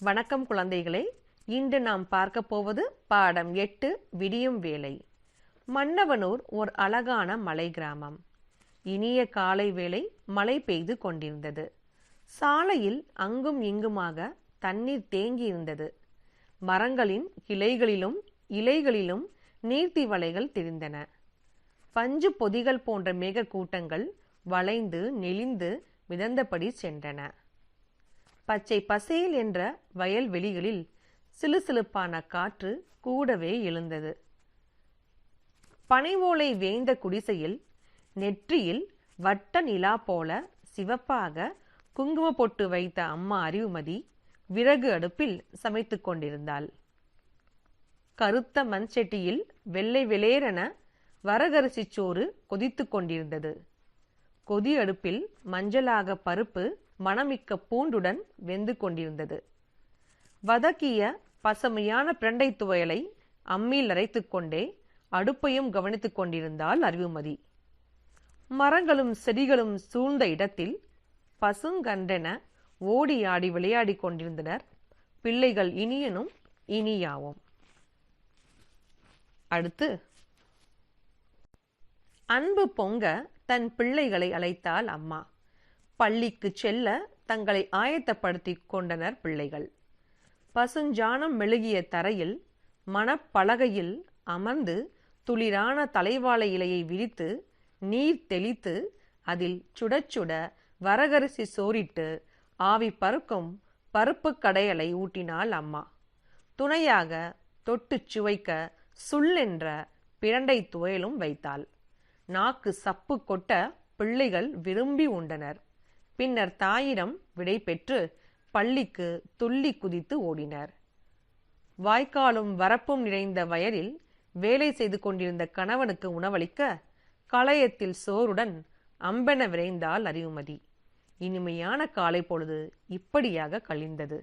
வணக்கம் குழந்தைகளே. இன்று நாம் பார்க்க போவது பாடம் எட்டு விடியும் வேலை மன்னவனூர் ஓர் அழகான மலை கிராமம். இனிய காலை வேளை மழை பெய்து கொண்டிருந்தது. சாலையில் அங்கும் இங்குமாக தண்ணீர் தேங்கியிருந்தது. மரங்களின் கிளைகளிலும் இலைகளிலும் நீர்த்தி வலைகள் திரிந்தன. பஞ்சு பொதிகள் போன்ற மேகக்கூட்டங்கள் வளைந்து நெளிந்து மிதந்தபடி சென்றன. பச்சை பசேல் என்ற வயல்வெளிகளில் சிலுசிலுப்பான காற்று கூடவே எழுந்தது. பனைவோலை வேய்ந்த குடிசையில் நெற்றியில் வட்ட நிலா போல சிவப்பாக குங்கும பொட்டு வைத்த அம்மா அறிவுமதி விறகு அடுப்பில் சமைத்துக் கொண்டிருந்தாள். கருத்த மண் செட்டியில் வெள்ளை வெளேரென வரகரிசி சோறு கொதித்துக் கொண்டிருந்தது. கொதி அடுப்பில் மஞ்சளாக பருப்பு மணமிக்க பூண்டுடன் வெந்து கொண்டிருந்தது. வதக்கிய பசுமையான பிரண்டை துவையலை அம்மியில் அரைத்துக் கொண்டே அடுப்பையும் கவனித்துக் கொண்டிருந்தாள் அறிவுமதி மரங்களும் செடிகளும் சூழ்ந்த இடத்தில் பசுங்கன்றென ஓடி ஆடி விளையாடிக் கொண்டிருந்தனர். பிள்ளைகள் இனியனும் இனியாவும். அடுத்து அன்பு பொங்க தன் பிள்ளைகளை அழைத்தாள் அம்மா. பள்ளிக்கு செல்ல தங்களை ஆயத்தப்படுத்திக் கொண்டனர் பிள்ளைகள். பசுஞ்சானம் மெழுகிய தரையில் மணப்பலகையில் அமர்ந்து துளிரான தலைவாழை இலையை விரித்து நீர் தெளித்து அதில் சுடச்சுட வரகரிசி சோறிட்டு ஆவி பருக்கும் பருப்பு கடையலை ஊட்டினாள் அம்மா. துணையாக தொட்டுச் சுவைக்க சுள்ளென்ற பிரண்டை துவையலும் வைத்தாள். நாக்கு சப்பு கொட்ட பிள்ளைகள் விரும்பி உண்டனர். பின்னர் தாயிடம் விடை பெற்று பள்ளிக்கு துள்ளி குதித்து ஓடினர். வாய்க்காலும் வரப்பும் நிறைந்த வயலில் வேலை செய்து கொண்டிருந்த கணவனுக்கு உணவளிக்க களையத்தில் சோறுடன் அம்பென விரைந்தாள் அறிவுமதி. இனிமையான காலை பொழுது இப்படியாக கழிந்தது.